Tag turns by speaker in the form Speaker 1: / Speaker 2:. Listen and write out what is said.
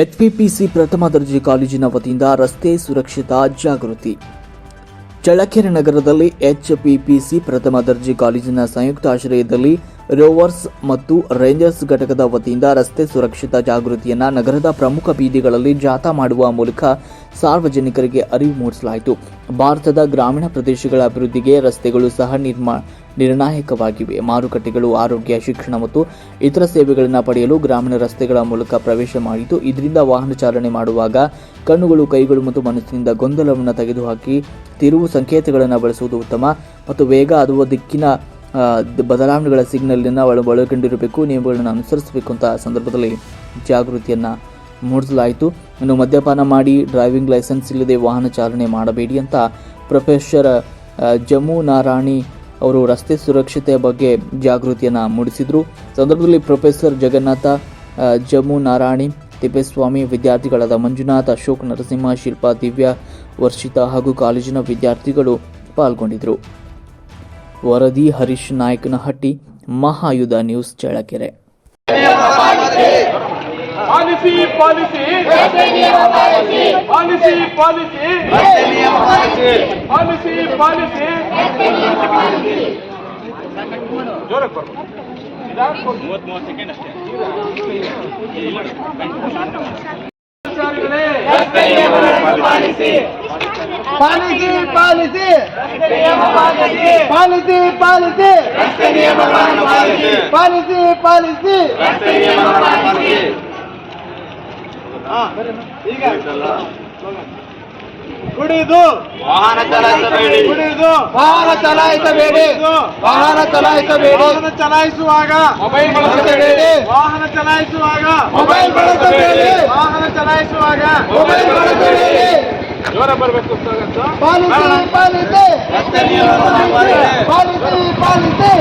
Speaker 1: HPPC ಪ್ರಥಮ ದರ್ಜೆ ಕಾಲೇಜಿನ ವತಿಯಿಂದ ರಸ್ತೆ ಸುರಕ್ಷತಾ ಜಾಗೃತಿ. ಚಳ್ಳಕೆರೆ ನಗರದಲ್ಲಿ ಎಚ್ಪಿಪಿಸಿ ಪ್ರಥಮ ದರ್ಜೆ ಕಾಲೇಜಿನ ಸಂಯುಕ್ತ ಆಶ್ರಯದಲ್ಲಿ ರೋವರ್ಸ್ ಮತ್ತು ರೇಂಜರ್ಸ್ ಘಟಕದ ವತಿಯಿಂದ ರಸ್ತೆ ಸುರಕ್ಷತಾ ಜಾಗೃತಿಯನ್ನು ನಗರದ ಪ್ರಮುಖ ಬೀದಿಗಳಲ್ಲಿ ಜಾಥಾ ಮಾಡುವ ಮೂಲಕ ಸಾರ್ವಜನಿಕರಿಗೆ ಅರಿವು ಮೂಡಿಸಲಾಯಿತು. ಭಾರತದ ಗ್ರಾಮೀಣ ಪ್ರದೇಶಗಳ ಅಭಿವೃದ್ಧಿಗೆ ರಸ್ತೆಗಳು ಸಹ ನಿರ್ಮಾ ನಿರ್ಣಾಯಕವಾಗಿವೆ. ಮಾರುಕಟ್ಟೆಗಳು, ಆರೋಗ್ಯ, ಶಿಕ್ಷಣ ಮತ್ತು ಇತರ ಸೇವೆಗಳನ್ನು ಪಡೆಯಲು ಗ್ರಾಮೀಣ ರಸ್ತೆಗಳ ಮೂಲಕ ಪ್ರವೇಶ ಮಾಡಿದ್ದು ಇದರಿಂದ ವಾಹನ ಚಾಲನೆ ಮಾಡುವಾಗ ಕಣ್ಣುಗಳು, ಕೈಗಳು ಮತ್ತು ಮನಸ್ಸಿನಿಂದ ಗೊಂದಲವನ್ನು ತೆಗೆದುಹಾಕಿ ತಿರುವು ಸಂಕೇತಗಳನ್ನು ಬಳಸುವುದು ಉತ್ತಮ ಮತ್ತು ವೇಗ ಅದುವ ದಿಕ್ಕಿನ ಬದಲಾವಣೆಗಳ ಸಿಗ್ನಲ್ನ ಒಳ, ಒಳಗೊಂಡಿರಬೇಕು. ನಿಯಮಗಳನ್ನು ಅನುಸರಿಸಬೇಕು ಅಂತ ಸಂದರ್ಭದಲ್ಲಿ ಜಾಗೃತಿಯನ್ನು ಮೂಡಿಸಲಾಯಿತು. ಇನ್ನು ಮದ್ಯಪಾನ ಮಾಡಿ ಡ್ರೈವಿಂಗ್ ಲೈಸೆನ್ಸ್ ಇಲ್ಲದೆ ವಾಹನ ಚಾಲನೆ ಮಾಡಬೇಡಿ ಅಂತ ಪ್ರೊಫೆಸರ್ ಜಮ್ಮು ನಾರಾಣಿ ಅವರು ರಸ್ತೆ ಸುರಕ್ಷತೆಯ ಬಗ್ಗೆ ಜಾಗೃತಿಯನ್ನು ಮೂಡಿಸಿದರು. ಸಂದರ್ಭದಲ್ಲಿ ಪ್ರೊಫೆಸರ್ ಜಗನ್ನಾಥ ಜಮ್ಮು ನಾರಾಯಣಿ, ತಿಪ್ಪೇಸ್ವಾಮಿ ವಿದ್ಯಾರ್ಥಿಗಳಾದ ಮಂಜುನಾಥ್, ಅಶೋಕ್ ನರಸಿಂಹ, ಶಿಲ್ಪಾ, ದಿವ್ಯಾ, ವರ್ಷಿತಾ ಹಾಗೂ ಕಾಲೇಜಿನ ವಿದ್ಯಾರ್ಥಿಗಳು ಪಾಲ್ಗೊಂಡಿದ್ದರು ವರದಿ ಹರೀಶ್ ನಾಯಕನಹಟ್ಟಿ, ಮಹಾಯುಧ ನ್ಯೂಸ್ ಚಳ್ಳಕೆರೆ.
Speaker 2: ಪಾಲಿಸಿ ಪಾಲಿಸಿ ಪಾಲಿಸಿ ಪಾಲಿಸಿ ಪಾಲಿಸಿ ಪಾಲಿಸಿ ಜೋರಕ್ಕೆ ಬರ್ಬೇಕು ಕರ್ಮಚಾರಿಗಳೇ
Speaker 3: ಪಾಲಿಸಿ ಪಾಲಿಸಿ ಪಾಲಿಸಿ ಪಾಲಿಸಿ ಪಾಲಿಸಿ ಪಾಲಿಸಿ
Speaker 2: ಕುಡಿದು.
Speaker 4: ವಾಹನ ಚಲಾಯಿಸಬೇಡಿ.
Speaker 2: ಕುಡಿದು.
Speaker 3: ವಾಹನ ಚಲಾಯಿಸಬೇಡಿ. ವಾಹನ ಚಲಾಯಿಸಬೇಡಿ.
Speaker 2: ವಾಹನ ಚಲಾಯಿಸುವಾಗ. ಮೊಬೈಲ್
Speaker 3: ಬಳಸಬೇಡಿ.
Speaker 2: ವಾಹನ ಚಲಾಯಿಸುವಾಗ.
Speaker 3: ಮೊಬೈಲ್ ಬಳಸಬೇಡಿ.
Speaker 2: ವಾಹನ ಚಲಾಯಿಸುವಾಗ.
Speaker 3: ಮೊಬೈಲ್ ಬಳಸಬೇಡಿ.
Speaker 2: ಜೋರ ಬರಬೇಕು
Speaker 3: ಪಾಲಿಸಿ ಪಾಲಿಸಿ. ಪಾಲಿಸಿ. ಪಾಲಿಸಿ.